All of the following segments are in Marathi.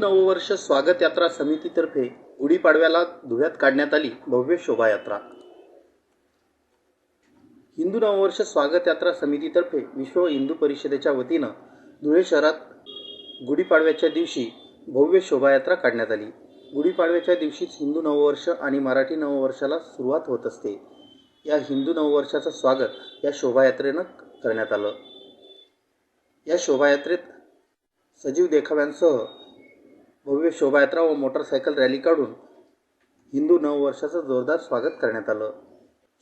नववर्ष स्वागत यात्रा समितीतर्फे गुढीपाडव्याला धुळ्यात काढण्यात आली भव्य शोभायात्रा. हिंदू नववर्ष स्वागत यात्रा समितीतर्फे विश्व हिंदू परिषदेच्या वतीनं धुळे शहरात गुढीपाडव्याच्या दिवशी भव्य शोभायात्रा काढण्यात आली. गुढीपाडव्याच्या दिवशीच हिंदू नववर्ष आणि मराठी नववर्षाला सुरुवात होत असते. या हिंदू नववर्षाचं स्वागत या शोभायात्रेनं करण्यात आलं. या शोभायात्रेत सजीव देखाव्यांसह भव्य शोभायात्रा व मोटरसायकल रॅली काढून हिंदू नववर्षाचं जोरदार स्वागत करण्यात आलं.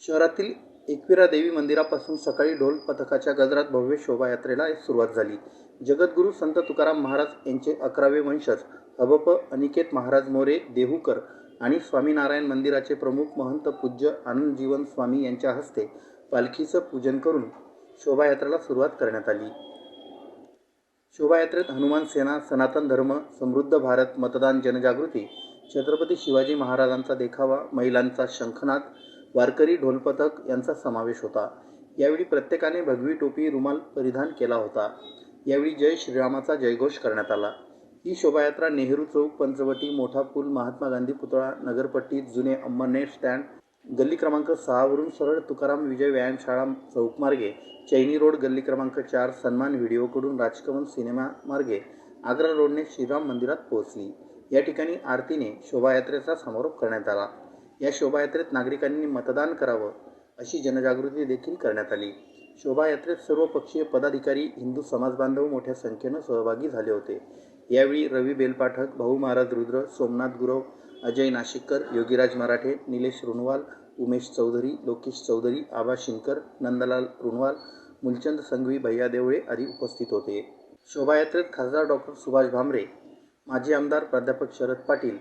शहरातील एकविरा देवी मंदिरापासून सकाळी ढोल पथकाच्या गजरात भव्य शोभायात्रेला सुरुवात झाली. जगद्गुरू संत तुकाराम महाराज यांचे अकरावे वंशज हबप अनिकेत महाराज मोरे देहूकर आणि स्वामीनारायण मंदिराचे प्रमुख महंत पूज्य आनंदजीवन स्वामी यांच्या हस्ते पालखीचं पूजन करून शोभायात्रेला सुरुवात करण्यात आली. शोभायात्रेत हनुमान सेना सनातन धर्म समृद्ध भारत मतदान जनजागृती छत्रपती शिवाजी महाराजांचा देखावा महिलांचा शंखनाद वारकरी ढोलपथक यांचा समावेश होता. यावेळी प्रत्येकाने भगवी टोपी रुमाल परिधान केला होता. यावेळी जय श्रीरामाचा जयघोष करण्यात आला. ही शोभायात्रा नेहरू चौक पंचवटी मोठा पूल महात्मा गांधी पुतळा नगरपट्टी जुने अंबरनेट स्टँड गल्ली क्रमांक सहावरून सरळ तुकाराम विजय व्यायामशाळा चौकमार्गे चैनी रोड गल्ली क्रमांक चार सन्मान व्हिडिओकडून राजकमल सिनेमा मार्गे आग्रा रोडने श्रीराम मंदिरात पोहोचली. या ठिकाणी आरतीने शोभायात्रेचा समारोप करण्यात आला. या शोभायात्रेत नागरिकांनी मतदान करावं अशी जनजागृती देखील करण्यात आली. शोभायात्रेत सर्व पक्षीय पदाधिकारी हिंदू समाजबांधव मोठ्या संख्येनं सहभागी झाले होते. यावेळी रवी बेलपाठक भाऊ महाराज रुद्र सोमनाथ गुरव अजय नाशिककर योगीराज मराठे निलेश रुणवाल उमेश चौधरी लोकेश चौधरी आबा शिंकर नंदलाल रुणवाल मुलचंद संघवी भैया देवळे आदी उपस्थित होते. शोभायात्रेत खासदार डॉक्टर सुभाष भामरे माजी आमदार प्राध्यापक शरद पाटील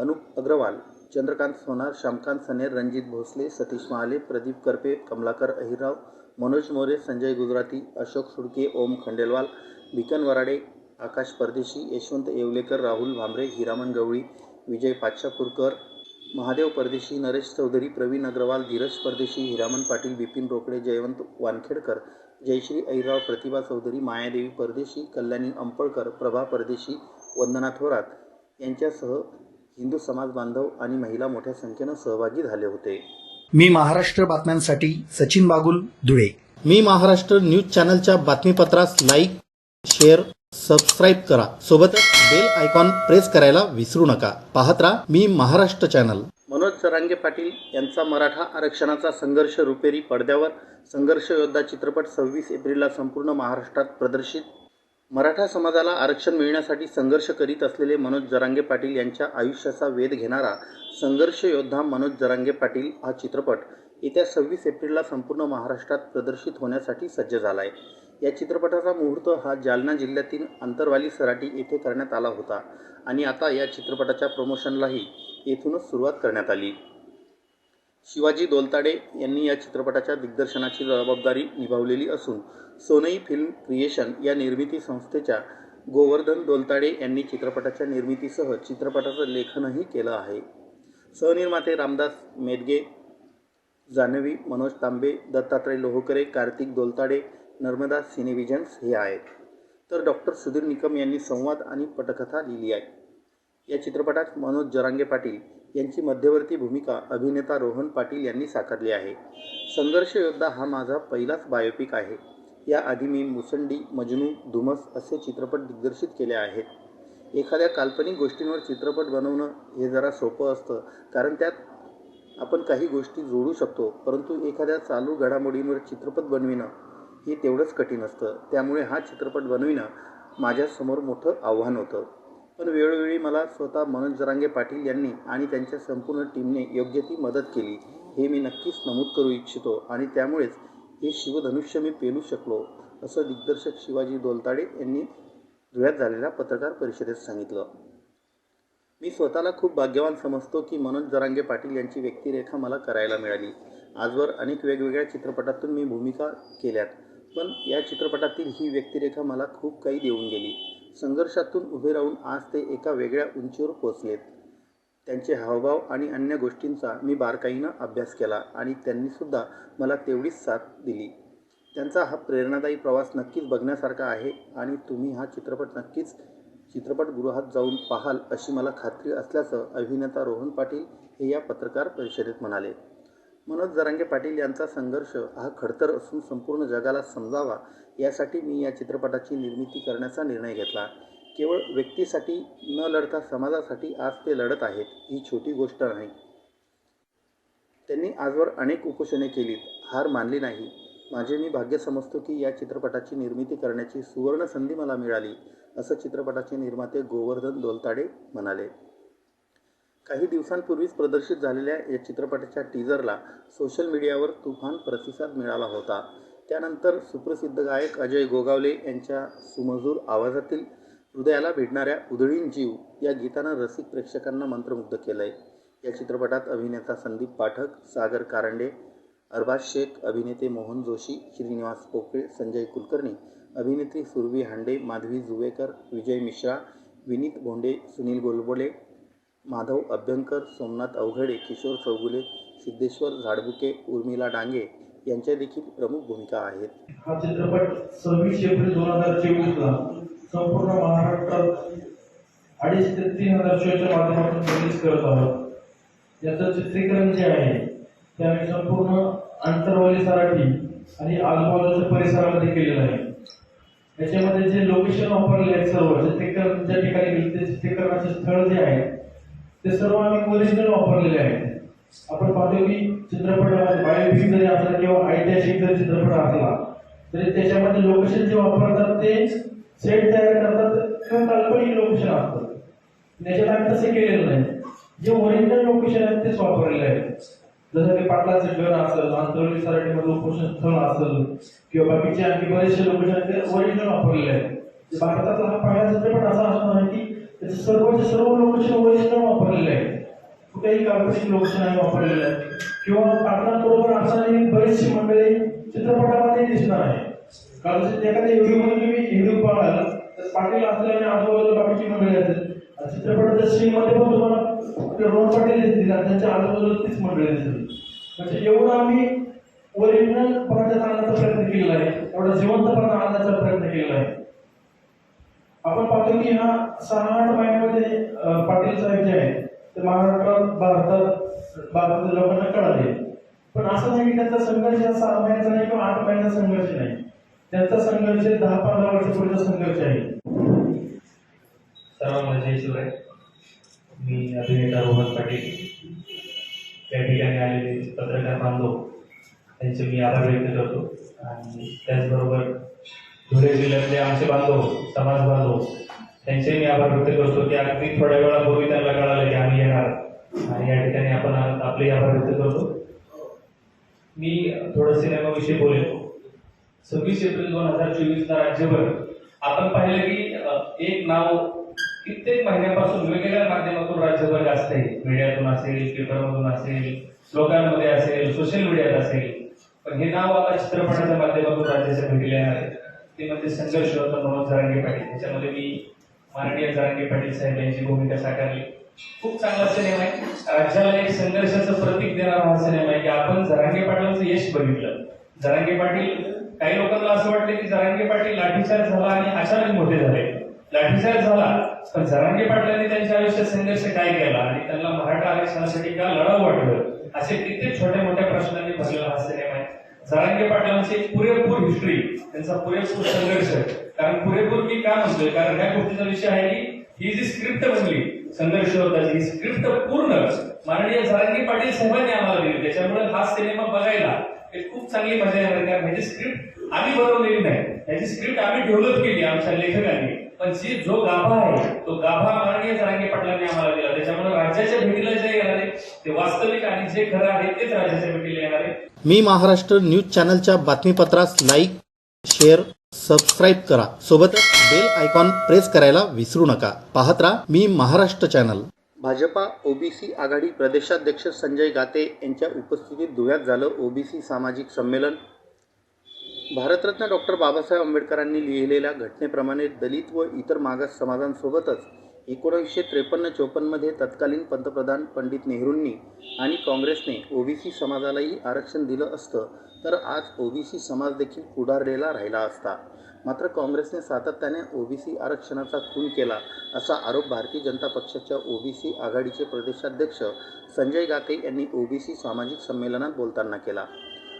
अनुप अग्रवाल चंद्रकांत सोनार श्यामकांत सनेर रणजित भोसले सतीश महाले प्रदीप करपे कमलाकर अहिरराव मनोज मोरे संजय गुजराती अशोक सुडके ओम खंडेलवाल भिकन वराडे आकाश परदेशी यशवंत येवलेकर राहुल भांबरे हिरामन गवळी विजय पाचशापूरकर महादेव परदेशी नरेश चौधरी प्रवीण अग्रवाल धीरज परदेशी हिरामन पाटील बिपिन रोकडे जयवंत वानखेडकर जयश्री ऐराव प्रतिभा चौधरी मायादेवी परदेशी कल्याणी अंपळकर प्रभा परदेशी वंदना थोरात यांच्यासह हिंदू समाज बांधव आणि महिला मोठ्या संख्येनं सहभागी झाले होते. मी महाराष्ट्र बातम्यांसाठी सचिन बागुल धुळे. मी महाराष्ट्र न्यूज चॅनलच्या बातमीपत्रास लाईक शेअर सबस्क्राईब करा. सोबतच बेल आयकॉन प्रेस करायला विसरू नका. पाहत राहा मी महाराष्ट्र चॅनल. मनोज सरांगे पाटील यांचा मराठा आरक्षणाचा संघर्ष रुपेरी पडद्यावर संघर्ष योद्धा चित्रपट सव्वीस एप्रिलला संपूर्ण महाराष्ट्रात प्रदर्शित. मराठा समाजाला आरक्षण मिळण्यासाठी संघर्ष करीत असलेले मनोज जरांगे पाटील यांच्या आयुष्याचा वेध घेणारा संघर्ष योद्धा मनोज जरांगे पाटील हा चित्रपट येत्या सव्वीस एप्रिलला संपूर्ण महाराष्ट्रात प्रदर्शित होण्यासाठी सज्ज झाला आहे या चित्रपटाचा मुहूर्त हा जालना जिल्ह्यातील अंतरवाली सराटी येथे करण्यात आला होता आणि आता या चित्रपटाच्या प्रमोशनलाही येथूनच सुरुवात करण्यात आली. शिवाजी दोलताडे यांनी या चित्रपटाच्या दिग्दर्शनाची जबाबदारी निभावलेली असून सोनई फिल्म क्रिएशन या निर्मिती संस्थेच्या गोवर्धन दोलताडे यांनी चित्रपटाच्या निर्मितीसह चित्रपटाचं लेखनही केलं आहे. सहनिर्माते रामदास मेदगे जानवी मनोज तांबे दत्तात्रय लोहकरे कार्तिक दोलताडे नर्मदा सिनेविजन्स हे आहेत. तर डॉक्टर सुधीर निकम यांनी संवाद आणि पटकथा लिहिली आहे. या चित्रपटात मनोज जरांगे पाटील यांची मध्यवर्ती भूमिका अभिनेता रोहन पाटील यांनी साकारली आहे. संघर्ष योद्धा हा माझा पहिलाच बायोपिक आहे. याआधी मी मुसंडी मजनू धुमस असे चित्रपट दिग्दर्शित केले आहेत. एखाद्या काल्पनिक गोष्टींवर चित्रपट बनवणं हे जरा सोपं असतं कारण त्यात आपण काही गोष्टी जोडू शकतो परंतु एखाद्या चालू घडामोडींवर चित्रपट बनविणं हे तेवढंच कठीण असतं. त्यामुळे हा चित्रपट बनविणं माझ्यासमोर मोठं आव्हान होतं. पण वेळोवेळी मला स्वतः मनोज जरांगे पाटील यांनी आणि त्यांच्या संपूर्ण टीमने योग्य ती मदत केली हे मी नक्कीच नमूद करू इच्छितो आणि त्यामुळेच हे शिवधनुष्य मी पेलू शकलो असं दिग्दर्शक शिवाजी दोलताडे यांनी धुळ्यात झालेल्या पत्रकार परिषदेत सांगितलं. मी स्वतःला खूप भाग्यवान समजतो की मनोज जरांगे पाटील यांची व्यक्तिरेखा मला करायला मिळाली. आजवर अनेक वेगवेगळ्या चित्रपटातून मी भूमिका केल्यात. पण या चित्रपटातील ही व्यक्तिरेखा मला खूप काही देऊन गेली. संघर्षातून उभे राहून आज ते एका वेगळ्या उंचीवर पोचलेत त्यांचे हावभाव आणि अन्य गोष्टींचा मी बारकाईनं अभ्यास केला आणि त्यांनीसुद्धा मला तेवढीच साथ दिली. त्यांचा हा प्रेरणादायी प्रवास नक्कीच बघण्यासारखा आहे आणि तुम्ही हा चित्रपट नक्कीच चित्रपटगृहात जाऊन पाहाल अशी मला खात्री असल्याचं अभिनेता रोहन पाटील हे या पत्रकार परिषदेत म्हणाले. मनोज जरांगे पाटील यांचा संघर्ष हा खडतर असून संपूर्ण जगाला समजावा यासाठी मी या चित्रपटाची निर्मिती करण्याचा निर्णय घेतला. केवळ व्यक्तीसाठी न लढता समाजासाठी आज ते लढत आहेत ही छोटी गोष्ट नाही. त्यांनी आजवर अनेक उपोषणे केलीत हार मानली नाही. माझे मी भाग्य समजतो की या चित्रपटाची निर्मिती करण्याची सुवर्ण संधी मला मिळाली असं चित्रपटाचे निर्माते गोवर्धन दोलताडे म्हणाले. काही दिवसांपूर्वीच प्रदर्शित झालेल्या या चित्रपटाच्या टीजरला सोशल मीडियावर तुफान प्रतिसाद मिळाला होता. त्यानंतर सुप्रसिद्ध गायक अजय गोगावले यांच्या सुमजूर आवाजातील हृदयाला भिडणाऱ्या उधळीन जीव या गीतानं रसिक प्रेक्षकांना मंत्रमुग्ध केलं आहे या चित्रपटात अभिनेता संदीप पाठक सागर कारंडे अरबाज शेख अभिनेते मोहन जोशी श्रीनिवास पोकळे संजय कुलकर्णी अभिनेत्री सुरभी हांडे माधवी जुवेकर विजय मिश्रा विनीत भोंडे सुनील गोलबोले माधव अभ्यंकर सोमनाथ अवघडे किशोर चौगुले सिद्धेश्वर झाडबुके उर्मिला डांगे यांच्या देखील प्रमुख भूमिका आहेत. हा चित्रपट सव्वीस एप्रिल दोन हजार चोवीसला संपूर्ण महाराष्ट्रात अडीच ते तीन हजार शोच्या माध्यमातून रिलीज करत आहोत. याचं चित्रीकरण जे आहे ते आम्ही संपूर्ण आंतरवाली सराठी आणि आजूबाजूच्या परिसरामध्ये केलेलं आहे. याच्यामध्ये जे लोकेशन वापरले आहेत सर्व चित्रीकरण ज्या ठिकाणी गेले ते चित्रीकरणाचे स्थळ जे आहे ते सर्व आम्ही ओरिजिनल वापरलेले आहेत. आपण पाहतो की चित्रपट बायोपिक जरी असला किंवा ऐतिहासिक जरी चित्रपट असला तरी त्याच्यामध्ये लोकेशन जे वापरतात ते सेट तयार करतात किंवा काल्पनिक लोकेशन असतं. त्याच्यात आम्ही तसे केलेलं नाही. जे ओरिजिनल लोकेशन आहेत तेच वापरलेले आहेत. जसं की पाटलाचे घर असेल आंतरवली सराठीमध्ये उपोषण स्थळ असेल किंवा बाकीचे आणखी बरेचसे लोकेशन ते ओरिजिनल वापरलेले आहेत. भारतातला हा पहिला चित्रपट असा असणार आहे की त्याचे सर्वचे सर्व लोकेशन ओरिजिनल वापरलेले आहेत. कुठेही काल्पनिक लोकेशन आम्ही वापरलेले आहेत. किंवा पाटलांबरोबर असणारी बरीचशी मंडळी चित्रपटामध्ये दिसणार आहे कारण जर एखाद्या व्हिडिओमध्ये तुम्ही व्हिडिओ पाहाल तर पाटील असल्याने आजूबाजूला बाकीची मंडळी असतील. चित्रपटाच्या सीनमध्ये पण तुम्हाला रोहन पाटील दिसतील त्यांच्या आजूबाजूला तीच मंडळी दिसतील. म्हणजे एवढं आम्ही ओरिजिनल पराठ्यात आणण्याचा प्रयत्न केलेला आहे. एवढा जिवंतपणा आणण्याचा प्रयत्न केलेला आहे. आपण पाहतो की हा सहा आठ महिन्यामध्ये पाटील साहेब जे आहेत ते महाराष्ट्रात भारतात भारतातील लोकांना कळाले. पण असं नाही की त्यांचा संघर्ष हा सहा महिन्याचा नाही किंवा आठ महिन्याचा संघर्ष नाही. त्यांचा संघर्ष दहा पंधरा वर्षापूर्वीचा संघर्ष आहे. सर्वांना जय शिवराय. मी अभिनेता रोहन पाटील. त्या ठिकाणी आलेले पत्रकार बांधव त्यांचे मी आभार व्यक्त करतो. आणि त्याचबरोबर धुळे जिल्ह्यातले आमचे बांधव समाज बांधव त्यांचे मी आभार व्यक्त करतो की अगदी थोड्या वेळापूर्वी त्यांना कळालं की आम्ही येणार. आणि या ठिकाणी आपण आपले आभार व्यक्त करतो. मी थोडं सिनेमाविषयी बोलेन. सव्वीस एप्रिल दोन हजार चोवीसला राज्यभर आपण पाहिलं की एक नाव कित्येक महिन्यापासून वेगवेगळ्या माध्यमातून राज्यभर गाजते मीडियातून असेल पेपरमधून असेल लोकांमध्ये असेल सोशल मीडियात असेल. पण हे नाव आता चित्रपटाच्या माध्यमातून राज्याच्या भेटीला येणार आहे. ते म्हणजे संघर्ष होता मनोज जरांगे पाटील. त्याच्यामध्ये मी माननीय जरांगे पाटील साहेब यांची भूमिका साकारली. खूप चांगला सिनेमा आहे. राज्याला एक संघर्षाचं प्रतीक देणारा हा सिनेमा आहे की आपण जरांगे पाटलांचं यश बघितलं. जरांगे पाटील काही लोकांना असं वाटलं की जरांगे पाटील लाठीचार्ज झाला आणि अचानक मोठे झाले. लाठीचार्ज झाला पण जरांगे पाटलांनी त्यांच्या आयुष्यात संघर्ष काय केला आणि त्यांना मराठा आरक्षणासाठी का लढावं वाटलं? असे कित्येक छोट्या मोठ्या प्रश्नांनी भरलेला हा सिनेमा आहे. जरांगे पाटलांची एक पुरेपूर हिस्ट्री त्यांचा पुरेपूर संघर्ष कारण पुरेपूर मी का म्हणतोय? कारण ह्या गोष्टीचा विषय आहे की ही जी स्क्रिप्ट बनली संघर्ष होता ही स्क्रिप्ट पूर्ण माननीय जरांगे पाटील साहेबांनी आम्हाला दिली. त्याच्यामुळे हा सिनेमा बघायला एक खूप चांगली मजा येणार कारण ह्याची स्क्रिप्ट आम्ही बनवलेली नाही. ह्याची स्क्रिप्ट आम्ही डेव्हलप केली आमच्या लेखकांनी. पण जी जो गाभा आहे तो गाभा माननीय जरांगे पाटलांनी आम्हाला दिला त्याच्यामुळे राज्याच्या भेटीला जे येणार आहे ते वास्तविक आणि जे खरं आहे तेच राज्याच्या भेटीला येणार आहे. मी महाराष्ट्र न्यूज चॅनलच्या बातमीपत्रास लाईक शेअर सबस्क्राईब करा. सोबतच बेल आयकॉन प्रेस करायला विसरू नका. पाहत राहा मी महाराष्ट्र चॅनल. भाजपा ओबीसी आघाडी प्रदेशाध्यक्ष संजय गाते यांच्या उपस्थितीत धुळ्यात झालं ओबीसी सामाजिक संमेलन. भारतरत्न डॉक्टर बाबासाहेब आंबेडकरांनी लिहिलेल्या घटनेप्रमाणे दलित व इतर मागास समाजांसोबतच एकोणीसशे त्रेपन्न चोपन्नमध्ये तत्कालीन पंतप्रधान पंडित नेहरूंनी आणि काँग्रेसने ओबीसी समाजालाही आरक्षण दिलं असतं तर आज ओबीसी समाज देखील पुढारलेला राहिला असता. मात्र काँग्रेसने सातत्याने ओबीसी आरक्षणाचा खून केला असा आरोप भारतीय जनता पक्षाच्या ओबीसी आघाडीचे प्रदेशाध्यक्ष संजय गाते यांनी ओबीसी सामाजिक संमेलनात बोलताना केला.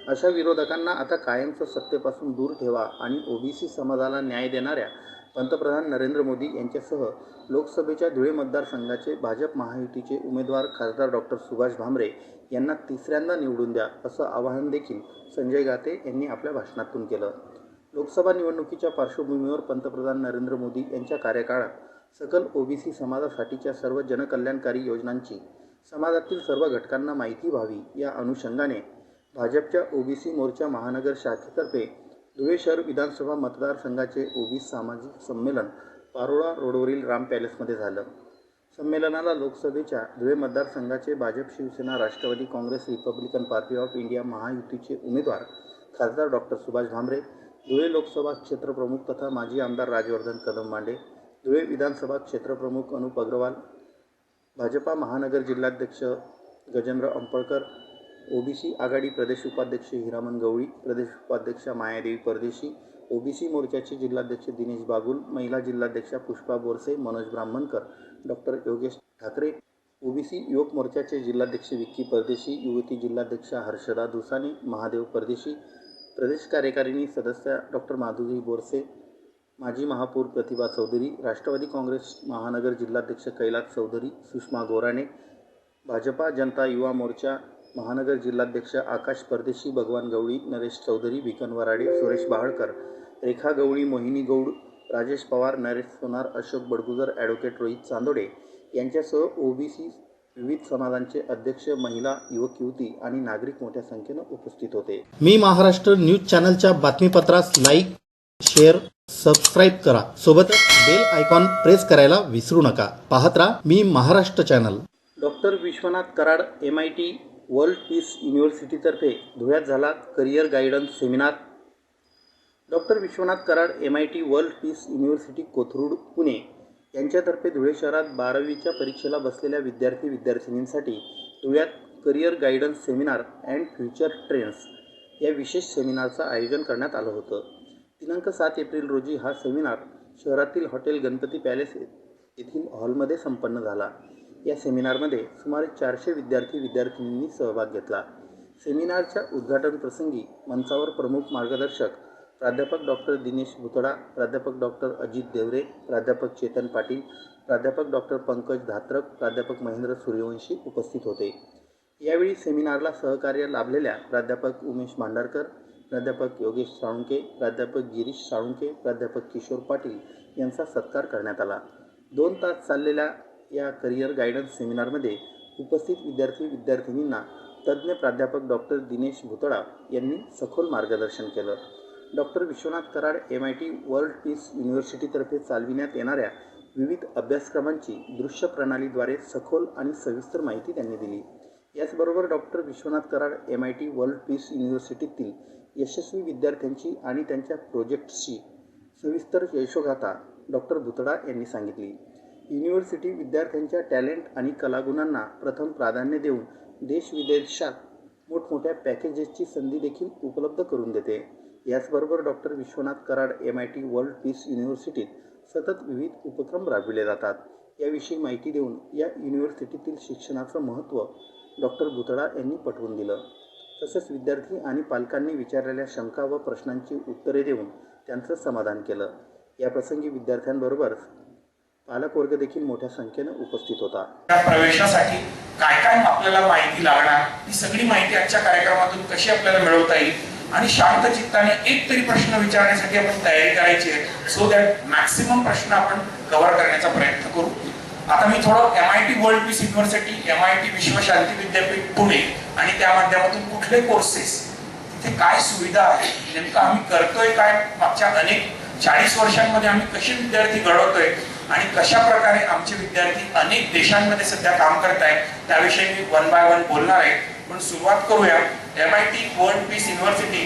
अशा विरोधकांना आता कायमचं सत्तेपासून दूर ठेवा आणि ओबीसी समाजाला न्याय देणाऱ्या पंतप्रधान नरेंद्र मोदी यांच्यासह लोकसभेच्या धुळे मतदारसंघाचे भाजप महायुतीचे उमेदवार खासदार डॉक्टर सुभाष भामरे यांना तिसऱ्यांदा निवडून द्या असं आवाहन देखील संजय गाते यांनी आपल्या भाषणातून केलं. लोकसभा निवडणुकीच्या पार्श्वभूमीवर पंतप्रधान नरेंद्र मोदी यांच्या कार्यकाळात सकल ओबीसी समाजासाठीच्या सर्व जनकल्याणकारी योजनांची समाजातील सर्व घटकांना माहिती व्हावी या अनुषंगाने भाजपच्या ओबीसी मोर्चा महानगर शाखेतर्फे धुळे शहर विधानसभा मतदारसंघाचे ओबीसी सामाजिक संमेलन पारोळा रोडवरील राम पॅलेसमध्ये झालं. संमेलनाला लोकसभेच्या धुळे मतदारसंघाचे Bhajap Shiv Sena Rashtrawadi Congress Republican party of India महायुतीचे उमेदवार खासदार डॉक्टर सुभाष भामरे धुळे लोकसभा क्षेत्रप्रमुख तथा माजी आमदार राजवर्धन कदम मांडे धुळे विधानसभा क्षेत्रप्रमुख अनुप अग्रवाल भाजपा महानगर जिल्हाध्यक्ष गजेंद्र अंपळकर ओबीसी आघाडी प्रदेश उपाध्यक्ष हिरामन गवळी प्रदेश उपाध्यक्षा मायादेवी परदेशी ओबीसी मोर्चाचे जिल्हाध्यक्ष दिनेश बागुल महिला जिल्हाध्यक्षा पुष्पा बोरसे मनोज ब्राह्मणकर डॉक्टर योगेश ठाकरे ओबीसी युवक मोर्चाचे जिल्हाध्यक्ष विक्की परदेशी युवती जिल्हाध्यक्षा हर्षदा दुसाने महादेव परदेशी प्रदेश कार्यकारिणी सदस्य डॉक्टर माधुरी बोरसे माजी महापौर प्रतिभा चौधरी राष्ट्रवादी काँग्रेस महानगर जिल्हाध्यक्ष कैलास चौधरी सुषमा गोराणे भाजपा जनता युवा मोर्चा महानगर जिल्हाध्यक्ष आकाश परदेशी भगवान गवळी नरेश चौधरी भिकन वराडे सुरेश बहाळकर रेखा गवळी मोहिनी गौड राजेश पवार नरेश सोनार अशोक बडगुजर ॲडव्होकेट रोहित चांदोडे यांच्यासह ओबीसी विविध समाजांचे अध्यक्ष महिला युवक युवती आणि नागरिक मोठ्या संख्येनं उपस्थित होते. मी महाराष्ट्र न्यूज चॅनलच्या बातमीपत्रास लाईक शेअर सबस्क्राईब करा. सोबतच बेल आयकॉन प्रेस करायला विसरू नका. पाहत राहा मी Maharashtra channel doctor Vishwanath Karad M I T world peace युनिव्हर्सिटीतर्फे धुळ्यात झाला career guidance seminar. Doctor Vishwanath Karad M I T world peace university Kothrud Pune यांच्यातर्फे धुळे शहरात बारावीच्या परीक्षेला बसलेल्या विद्यार्थी विद्यार्थिनींसाठी धुळ्यात career guidance seminar and future trends या विशेष सेमिनारचं आयोजन करण्यात आलं होतं. दिनांक सात एप्रिल रोजी हा सेमिनार शहरातील हॉटेल गणपती पॅलेस येथील हॉलमध्ये संपन्न झाला. या सेमिनारमध्ये सुमारे चारशे विद्यार्थी विद्यार्थिनींनी सहभाग घेतला. सेमिनारच्या उद्घाटन प्रसंगी मंचावर प्रमुख मार्गदर्शक प्राध्यापक डॉक्टर दिनेश भुतडा प्राध्यापक डॉक्टर अजित देवरे प्राध्यापक चेतन पाटील प्राध्यापक डॉक्टर पंकज धात्रक प्राध्यापक महेंद्र सूर्यवंशी उपस्थित होते. यावेळी सेमिनारला सहकार्य लाभलेल्या प्राध्यापक उमेश भांडारकर प्राध्यापक योगेश साळुंके प्राध्यापक गिरीश साळुंके प्राध्यापक किशोर पाटील यांचा सत्कार करण्यात आला. दोन तास चाललेल्या या करिअर गायडन्स सेमिनारमध्ये उपस्थित विद्यार्थी विद्यार्थिनींना तज्ज्ञ प्राध्यापक डॉक्टर दिनेश भुतळा यांनी सखोल मार्गदर्शन केलं. Doctor Vishwanath Karad M I T world peace युनिव्हर्सिटीतर्फे चालविण्यात येणाऱ्या विविध अभ्यासक्रमांची दृश्य प्रणालीद्वारे सखोल आणि सविस्तर माहिती त्यांनी दिली. याचबरोबर doctor Vishwanath Karad M I T world peace युनिव्हर्सिटीतील यशस्वी विद्यार्थ्यांची आणि त्यांच्या प्रोजेक्ट्सची सविस्तर यशोगाथा डॉक्टर भुतडा यांनी सांगितली. युनिव्हर्सिटी विद्यार्थ्यांच्या टॅलेंट आणि कलागुणांना प्रथम प्राधान्य देऊन देश विदेशात मोठमोठ्या पॅकेजेसची संधी देखील उपलब्ध करून देते. याचबरोबर doctor Vishwanath Karad M I T world peace युनिव्हर्सिटीत सतत विविध उपक्रम राबविले जातात. याविषयी माहिती देऊन या युनिव्हर्सिटीतील शिक्षणाचं महत्त्व डॉक्टर भुतडा यांनी पटवून दिलं. तसेच विद्यार्थी आणि पालकांनी विचारलेल्या शंका व प्रश्नांची उत्तरे देऊन त्यांचं समाधान केलं. याप्रसंगी विद्यार्थ्यांबरोबरच पालकवर्ग देखील मोठ्या संख्येनं उपस्थित होता. त्या प्रवेशासाठी काय काय आपल्याला माहिती लागणार? ही सगळी माहिती आजच्या कार्यक्रमातून कशी आपल्याला मिळवता येईल? आणि शांत चित्ताने एक तरी प्रश्न विचारण्यासाठी आपण तयारी करायची आहे सो दॅट मॅक्सिमम प्रश्न आपण कव्हर करण्याचा प्रयत्न करू. आता मी थोडं M I T world peace university M I T विश्व शांती विद्यापीठ पुणे आणि त्या माध्यमातून कुठले कोर्सेस तिथे काय सुविधा आहे नेमकं आम्ही करतोय काय? मागच्या अनेक चाळीस वर्षांमध्ये आम्ही कसे विद्यार्थी घडवतोय आणि कशा प्रकारे आमचे विद्यार्थी अनेक देशांमध्ये सध्या काम करत आहेत त्याविषयी मी वन बाय वन बोलणार आहे. पण सुरुवात करूया. M I T world peace university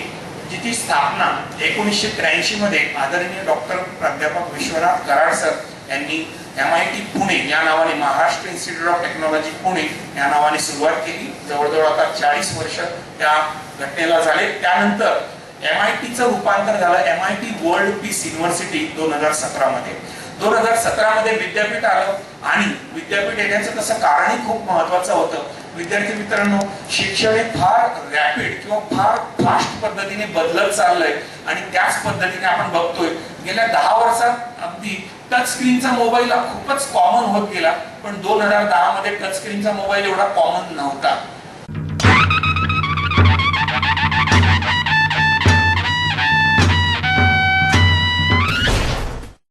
जिची स्थापना एकोणीसशे त्र्याऐंशी मध्ये आदरणीय डॉक्टर प्राध्यापक विश्वनाथ कराड सर यांनी एम आय टी पुणे या नावाने Maharashtra institute of technology Pune या नावाने सुरुवात केली. जवळजवळ आता चाळीस वर्ष त्या घटनेला झाले. त्यानंतर एम आय टीचं रूपांतर झालं M I T world peace university दोन हजार सतरा मध्ये. दोन हजार सतरा मध्ये विद्यापीठ आलं आणि विद्यापीठ येण्याचं तसं कारणही खूप महत्वाचं होतं. विद्यार्थी मित्रांनो शिक्षण हे फार रॅपिड किंवा फार फास्ट पद्धतीने बदलत चाललंय आणि त्याच पद्धतीने आपण बघतोय. गेल्या दहा वर्षात अगदी टच स्क्रीनचा मोबाईल हा खूपच कॉमन होत गेला पण दोन हजार दहा मध्ये टच स्क्रीनचा मोबाईल एवढा कॉमन नव्हता.